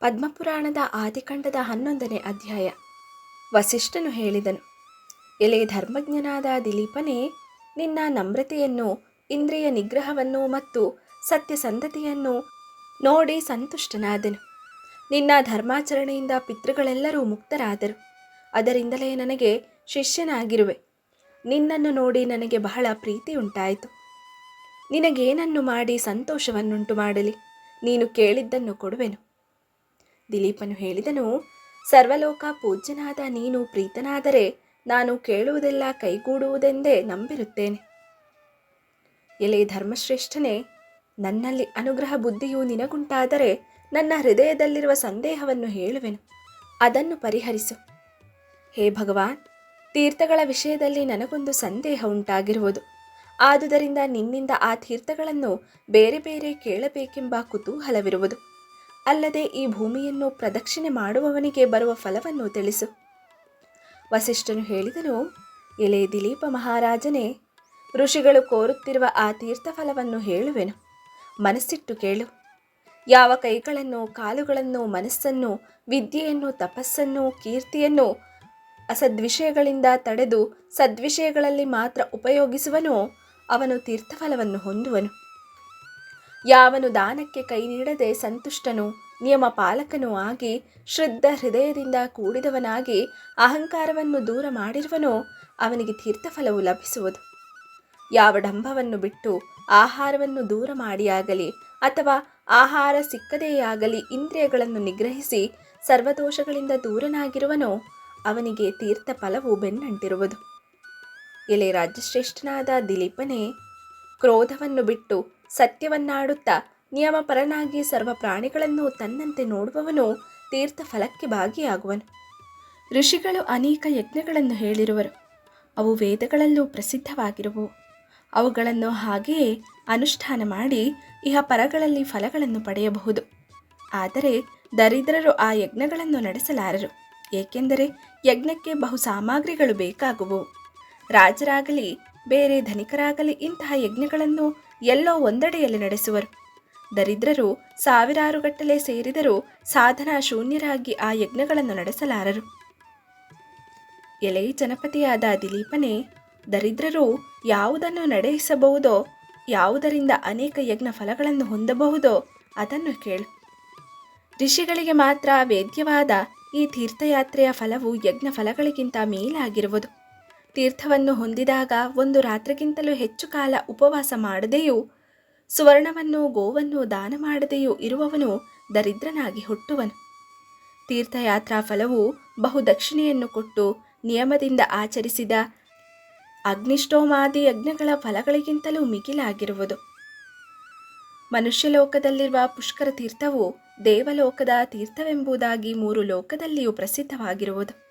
ಪದ್ಮಪುರಾಣದ ಆದಿಕಂಡದ ಹನ್ನೊಂದನೇ ಅಧ್ಯಾಯ. ವಸಿಷ್ಠನು ಹೇಳಿದನು, ಎಲೆ ಧರ್ಮಜ್ಞನಾದ ದಿಲೀಪನೇ, ನಿನ್ನ ನಮ್ರತೆಯನ್ನು, ಇಂದ್ರಿಯ ನಿಗ್ರಹವನ್ನು ಮತ್ತು ಸತ್ಯಸಂಧತೆಯನ್ನು ನೋಡಿ ಸಂತುಷ್ಟನಾದನು. ನಿನ್ನ ಧರ್ಮಾಚರಣೆಯಿಂದ ಪಿತೃಗಳೆಲ್ಲರೂ ಮುಕ್ತರಾದರು. ಅದರಿಂದಲೇ ನನಗೆ ಶಿಷ್ಯನಾಗಿರುವೆ. ನಿನ್ನನ್ನು ನೋಡಿ ನನಗೆ ಬಹಳ ಪ್ರೀತಿ ಉಂಟಾಯಿತು ನಿನಗೇನನ್ನು ಮಾಡಿ ಸಂತೋಷವನ್ನುಂಟು ಮಾಡಲಿ ನೀನು ಕೇಳಿದ್ದನ್ನು ಕೊಡುವೆನು. ದಿಲೀಪನು ಹೇಳಿದನು, ಸರ್ವಲೋಕ ಪೂಜ್ಯನಾದ ನೀನು ಪ್ರೀತನಾದರೆ ನಾನು ಕೇಳುವುದೆಲ್ಲ ಕೈಗೂಡುವುದೆಂದೇ ನಂಬಿರುತ್ತೇನೆ. ಎಲೆ ಧರ್ಮಶ್ರೇಷ್ಠನೇ, ನನ್ನಲ್ಲಿ ಅನುಗ್ರಹ ಬುದ್ಧಿಯು ನಿನಗುಂಟಾದರೆ ನನ್ನ ಹೃದಯದಲ್ಲಿರುವ ಸಂದೇಹವನ್ನು ಹೇಳುವೆನು, ಅದನ್ನು ಪರಿಹರಿಸು. ಹೇ ಭಗವಾನ್, ತೀರ್ಥಗಳ ವಿಷಯದಲ್ಲಿ ನನಗೊಂದು ಸಂದೇಹ ಉಂಟಾಗಿರುವುದು, ಆದುದರಿಂದ ನಿನ್ನಿಂದ ಆ ತೀರ್ಥಗಳನ್ನು ಬೇರೆ ಬೇರೆ ಕೇಳಬೇಕೆಂಬ ಕುತೂಹಲವಿರುವುದು. ಅಲ್ಲದೆ ಈ ಭೂಮಿಯನ್ನು ಪ್ರದಕ್ಷಿಣೆ ಮಾಡುವವನಿಗೆ ಬರುವ ಫಲವನ್ನು ತಿಳಿಸು. ವಸಿಷ್ಠನು ಹೇಳಿದನು, ಎಲೆ ದಿಲೀಪ ಮಹಾರಾಜನೇ, ಋಷಿಗಳು ಕೋರುತ್ತಿರುವ ಆ ತೀರ್ಥಫಲವನ್ನು ಹೇಳುವೆನು. ಮನಸ್ಸಿಟ್ಟು ಕೇಳು. ಯಾವ ಕೈಗಳನ್ನು, ಕಾಲುಗಳನ್ನು, ಮನಸ್ಸನ್ನು, ವಿದ್ಯೆಯನ್ನು, ತಪಸ್ಸನ್ನು, ಕೀರ್ತಿಯನ್ನು ಅಸದ್ವಿಷಯಗಳಿಂದ ತಡೆದು ಸದ್ವಿಷಯಗಳಲ್ಲಿ ಮಾತ್ರ ಉಪಯೋಗಿಸುವನೋ, ಅವನು ತೀರ್ಥಫಲವನ್ನು ಹೊಂದುವನು. ಯಾವನು ದಾನಕ್ಕೆ ಕೈ ನೀಡದೆ ಸಂತುಷ್ಟನು, ನಿಯಮ ಪಾಲಕನೂ ಆಗಿ ಶ್ರದ್ಧ ಹೃದಯದಿಂದ ಕೂಡಿದವನಾಗಿ ಅಹಂಕಾರವನ್ನು ದೂರ ಮಾಡಿರುವನೋ, ಅವನಿಗೆ ತೀರ್ಥಫಲವು ಲಭಿಸುವುದು. ಯಾವ ಡಂಭವನ್ನು ಬಿಟ್ಟು ಆಹಾರವನ್ನು ದೂರ ಮಾಡಿಯಾಗಲಿ ಅಥವಾ ಆಹಾರ ಸಿಕ್ಕದೆಯಾಗಲಿ ಇಂದ್ರಿಯಗಳನ್ನು ನಿಗ್ರಹಿಸಿ ಸರ್ವದೋಷಗಳಿಂದ ದೂರನಾಗಿರುವನೋ, ಅವನಿಗೆ ತೀರ್ಥ ಫಲವು ಬೆನ್ನಂಟಿರುವುದು. ಎಲೆ ರಾಜ್ಯಶ್ರೇಷ್ಠನಾದ ದಿಲೀಪನೇ, ಕ್ರೋಧವನ್ನು ಬಿಟ್ಟು ಸತ್ಯವನ್ನಾಡುತ್ತಾ ನಿಯಮಪರನಾಗಿ ಸರ್ವ ಪ್ರಾಣಿಗಳನ್ನು ತನ್ನಂತೆ ನೋಡುವವನು ತೀರ್ಥ ಫಲಕ್ಕೆ ಭಾಗಿಯಾಗುವನು. ಋಷಿಗಳು ಅನೇಕ ಯಜ್ಞಗಳನ್ನು ಹೇಳಿರುವರು. ಅವು ವೇದಗಳಲ್ಲೂ ಪ್ರಸಿದ್ಧವಾಗಿರುವು. ಅವುಗಳನ್ನು ಹಾಗೆಯೇ ಅನುಷ್ಠಾನ ಮಾಡಿ ಇಹ ಪರಗಳಲ್ಲಿ ಫಲಗಳನ್ನು ಪಡೆಯಬಹುದು. ಆದರೆ ದರಿದ್ರರು ಆ ಯಜ್ಞಗಳನ್ನು ನಡೆಸಲಾರರು. ಏಕೆಂದರೆ ಯಜ್ಞಕ್ಕೆ ಬಹು ಸಾಮಗ್ರಿಗಳು ಬೇಕಾಗುವು. ರಾಜರಾಗಲಿ, ಬೇರೆ ಧನಿಕರಾಗಲಿ ಇಂತಹ ಯಜ್ಞಗಳನ್ನು ಎಲ್ಲೋ ಒಂದಡೆಯಲ್ಲಿ ನಡೆಸುವರು. ದರಿದ್ರರು ಸಾವಿರಾರು ಗಟ್ಟಲೆ ಸೇರಿದರೂ ಸಾಧನಾ ಶೂನ್ಯರಾಗಿ ಆ ಯಜ್ಞಗಳನ್ನು ನಡೆಸಲಾರರು. ಎಲೆ ಜನಪತಿಯಾದ ದಿಲೀಪನೇ, ದರಿದ್ರರು ಯಾವುದನ್ನು ನಡೆಸಬಹುದೋ, ಯಾವುದರಿಂದ ಅನೇಕ ಯಜ್ಞ ಫಲಗಳನ್ನು ಹೊಂದಬಹುದೋ ಅದನ್ನು ಕೇಳು. ಋಷಿಗಳಿಗೆ ಮಾತ್ರ ವೇದ್ಯವಾದ ಈ ತೀರ್ಥಯಾತ್ರೆಯ ಫಲವು ಯಜ್ಞ ಫಲಗಳಿಗಿಂತ ಮೇಲಾಗಿರುವುದು. ತೀರ್ಥವನ್ನು ಹೊಂದಿದಾಗ ಒಂದು ರಾತ್ರಿಗಿಂತಲೂ ಹೆಚ್ಚು ಕಾಲ ಉಪವಾಸ ಮಾಡದೆಯೂ, ಸುವರ್ಣವನ್ನು ಗೋವನ್ನು ದಾನ ಮಾಡದೆಯೂ ಇರುವವನು ದರಿದ್ರನಾಗಿ ಹುಟ್ಟುವನು. ತೀರ್ಥಯಾತ್ರಾ ಫಲವು ಬಹುದಕ್ಷಿಣೆಯನ್ನು ಕೊಟ್ಟು ನಿಯಮದಿಂದ ಆಚರಿಸಿದ ಅಗ್ನಿಷ್ಟೋಮಾದಿ ಯಜ್ಞಗಳ ಫಲಗಳಿಗಿಂತಲೂ ಮಿಗಿಲಾಗಿರುವುದು. ಮನುಷ್ಯಲೋಕದಲ್ಲಿರುವ ಪುಷ್ಕರ ತೀರ್ಥವು ದೇವಲೋಕದ ತೀರ್ಥವೆಂಬುದಾಗಿ ಮೂರು ಲೋಕದಲ್ಲಿಯೂ ಪ್ರಸಿದ್ಧವಾಗಿರುವುದು.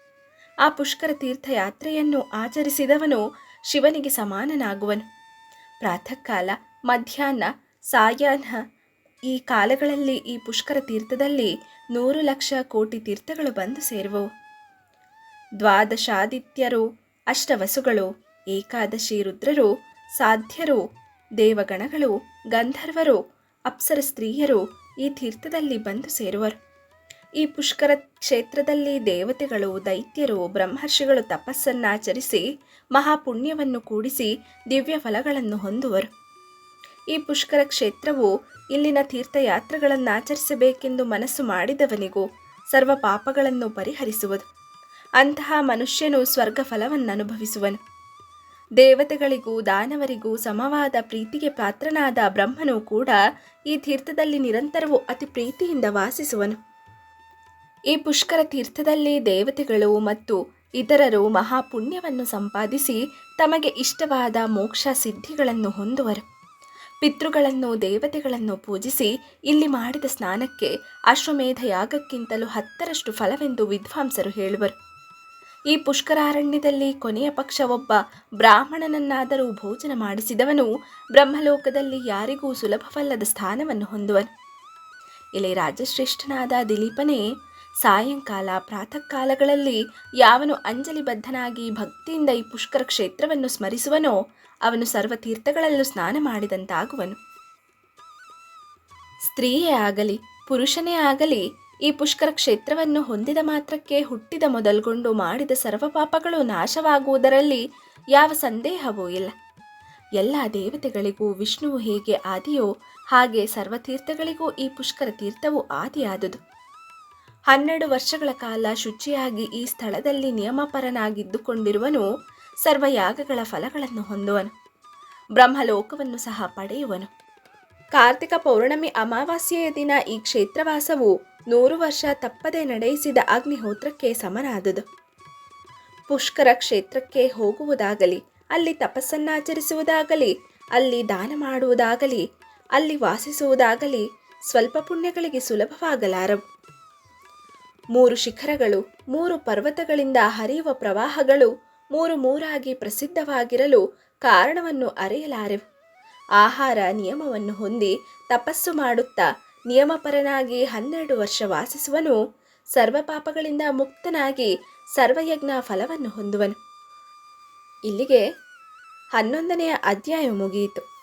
ಆ ಪುಷ್ಕರ ತೀರ್ಥಯಾತ್ರೆಯನ್ನು ಆಚರಿಸಿದವನು ಶಿವನಿಗೆ ಸಮಾನನಾಗುವನು. ಪ್ರಾತಃ ಕಾಲ ಮಧ್ಯಾಹ್ನ ಸಾಯಾಹ್ನ ಈ ಕಾಲಗಳಲ್ಲಿ ಈ ಪುಷ್ಕರ ತೀರ್ಥದಲ್ಲಿ ನೂರು ಲಕ್ಷ ಕೋಟಿ ತೀರ್ಥಗಳು ಬಂದು ಸೇರುವವು. ದ್ವಾದಶಾದಿತ್ಯರು, ಅಷ್ಟವಸುಗಳು, ಏಕಾದಶಿ ರುದ್ರರು, ಸಾಧ್ಯರು, ದೇವಗಣಗಳು, ಗಂಧರ್ವರು, ಅಪ್ಸರ ಸ್ತ್ರೀಯರು ಈ ತೀರ್ಥದಲ್ಲಿ ಬಂದು ಸೇರುವರು. ಈ ಪುಷ್ಕರ ಕ್ಷೇತ್ರದಲ್ಲಿ ದೇವತೆಗಳು, ದೈತ್ಯರು, ಬ್ರಹ್ಮರ್ಷಿಗಳು ತಪಸ್ಸನ್ನಾಚರಿಸಿ ಮಹಾಪುಣ್ಯವನ್ನು ಕೂಡಿಸಿ ದಿವ್ಯ ಫಲಗಳನ್ನು ಹೊಂದುವರು. ಈ ಪುಷ್ಕರ ಕ್ಷೇತ್ರವು ಇಲ್ಲಿನ ತೀರ್ಥಯಾತ್ರೆಗಳನ್ನಾಚರಿಸಬೇಕೆಂದು ಮನಸ್ಸು ಮಾಡಿದವನಿಗೂ ಸರ್ವ ಪಾಪಗಳನ್ನು ಪರಿಹರಿಸುವುದು. ಅಂತಹ ಮನುಷ್ಯನು ಸ್ವರ್ಗ ಫಲವನ್ನು ಅನುಭವಿಸುವನು ದೇವತೆಗಳಿಗೂ, ದಾನವರಿಗೂ ಸಮವಾದ ಪ್ರೀತಿಗೆ ಪಾತ್ರನಾದ ಬ್ರಹ್ಮನು ಕೂಡ ಈ ತೀರ್ಥದಲ್ಲಿ ನಿರಂತರವೂ ಅತಿ ಪ್ರೀತಿಯಿಂದ ವಾಸಿಸುವನು. ಈ ಪುಷ್ಕರ ತೀರ್ಥದಲ್ಲಿ ದೇವತೆಗಳು ಮತ್ತು ಇತರರು ಮಹಾಪುಣ್ಯವನ್ನು ಸಂಪಾದಿಸಿ ತಮಗೆ ಇಷ್ಟವಾದ ಮೋಕ್ಷ ಸಿದ್ಧಿಗಳನ್ನು ಹೊಂದುವರು. ಪಿತೃಗಳನ್ನು, ದೇವತೆಗಳನ್ನು ಪೂಜಿಸಿ ಇಲ್ಲಿ ಮಾಡಿದ ಸ್ನಾನಕ್ಕೆ ಅಶ್ವಮೇಧ ಯಾಗಕ್ಕಿಂತಲೂ ಹತ್ತರಷ್ಟು ಫಲವೆಂದು ವಿದ್ವಾಂಸರು ಹೇಳುವರು. ಈ ಪುಷ್ಕರಾರಣ್ಯದಲ್ಲಿ ಕೊನೆಯ ಪಕ್ಷ ಒಬ್ಬ ಬ್ರಾಹ್ಮಣನನ್ನಾದರೂ ಭೋಜನ ಮಾಡಿಸಿದವನು ಬ್ರಹ್ಮಲೋಕದಲ್ಲಿ ಯಾರಿಗೂ ಸುಲಭವಲ್ಲದ ಸ್ಥಾನವನ್ನು ಹೊಂದುವನು. ಇಲ್ಲಿ ರಾಜಶ್ರೇಷ್ಠನಾದ ದಿಲೀಪನೇ ಸಾಯಂಕಾಲ ಪ್ರಾತಃ ಕಾಲಗಳಲ್ಲಿ ಯಾವನು ಅಂಜಲಿಬದ್ಧನಾಗಿ ಭಕ್ತಿಯಿಂದ ಈ ಪುಷ್ಕರ ಕ್ಷೇತ್ರವನ್ನು ಸ್ಮರಿಸುವನೋ, ಅವನು ಸರ್ವತೀರ್ಥಗಳಲ್ಲೂ ಸ್ನಾನ ಮಾಡಿದಂತಾಗುವನು. ಸ್ತ್ರೀಯೇ ಆಗಲಿ, ಪುರುಷನೇ ಆಗಲಿ, ಈ ಪುಷ್ಕರ ಕ್ಷೇತ್ರವನ್ನು ಹೊಂದಿದ ಮಾತ್ರಕ್ಕೆ ಹುಟ್ಟಿದ ಮೊದಲ್ಗೊಂಡು ಮಾಡಿದ ಸರ್ವ ಪಾಪಗಳು ನಾಶವಾಗುವುದರಲ್ಲಿ ಯಾವ ಸಂದೇಹವೂ ಇಲ್ಲ. ಎಲ್ಲ ದೇವತೆಗಳಿಗೂ ವಿಷ್ಣುವು ಹೇಗೆ ಆದಿಯೋ ಹಾಗೆ ಸರ್ವತೀರ್ಥಗಳಿಗೂ ಈ ಪುಷ್ಕರ ತೀರ್ಥವು ಆದಿಯಾದುದು. ಹನ್ನೆರಡು ವರ್ಷಗಳ ಕಾಲ ಶುಚಿಯಾಗಿ ಈ ಸ್ಥಳದಲ್ಲಿ ನಿಯಮಪರನಾಗಿದ್ದುಕೊಂಡಿರುವನು ಸರ್ವಯಾಗಗಳ ಫಲಗಳನ್ನು ಹೊಂದುವನು. ಬ್ರಹ್ಮಲೋಕವನ್ನು ಸಹ ಪಡೆಯುವನು. ಕಾರ್ತಿಕ ಪೌರ್ಣಮಿ ಅಮಾವಾಸ್ಯೆಯ ದಿನ ಈ ಕ್ಷೇತ್ರವಾಸವು ನೂರು ವರ್ಷ ತಪ್ಪದೆ ನಡೆಯಿಸಿದ ಅಗ್ನಿಹೋತ್ರಕ್ಕೆ ಸಮನಾದದು. ಪುಷ್ಕರ ಕ್ಷೇತ್ರಕ್ಕೆ ಹೋಗುವುದಾಗಲಿ, ಅಲ್ಲಿ ತಪಸ್ಸನ್ನಾಚರಿಸುವುದಾಗಲಿ, ಅಲ್ಲಿ ದಾನ ಮಾಡುವುದಾಗಲಿ, ಅಲ್ಲಿ ವಾಸಿಸುವುದಾಗಲಿ ಸ್ವಲ್ಪ ಪುಣ್ಯಗಳಿಗೆ ಸುಲಭವಾಗಲಾರವು. ಮೂರು ಶಿಖರಗಳು, ಮೂರು ಪರ್ವತಗಳಿಂದ ಹರಿಯುವ ಪ್ರವಾಹಗಳು, ಮೂರು ಮೂರಾಗಿ ಪ್ರಸಿದ್ಧವಾಗಿರಲು ಕಾರಣವನ್ನು ಅರಿಯಲಾರೆವು. ಆಹಾರ ನಿಯಮವನ್ನು ಹೊಂದಿ ತಪಸ್ಸು ಮಾಡುತ್ತಾ ನಿಯಮಪರನಾಗಿ ಹನ್ನೆರಡು ವರ್ಷ ವಾಸಿಸುವನು ಸರ್ವ ಪಾಪಗಳಿಂದ ಮುಕ್ತನಾಗಿ ಸರ್ವಯಜ್ಞ ಫಲವನ್ನು ಹೊಂದುವನು. ಇಲ್ಲಿಗೆ ಹನ್ನೊಂದನೆಯ ಅಧ್ಯಾಯ ಮುಗಿಯಿತು.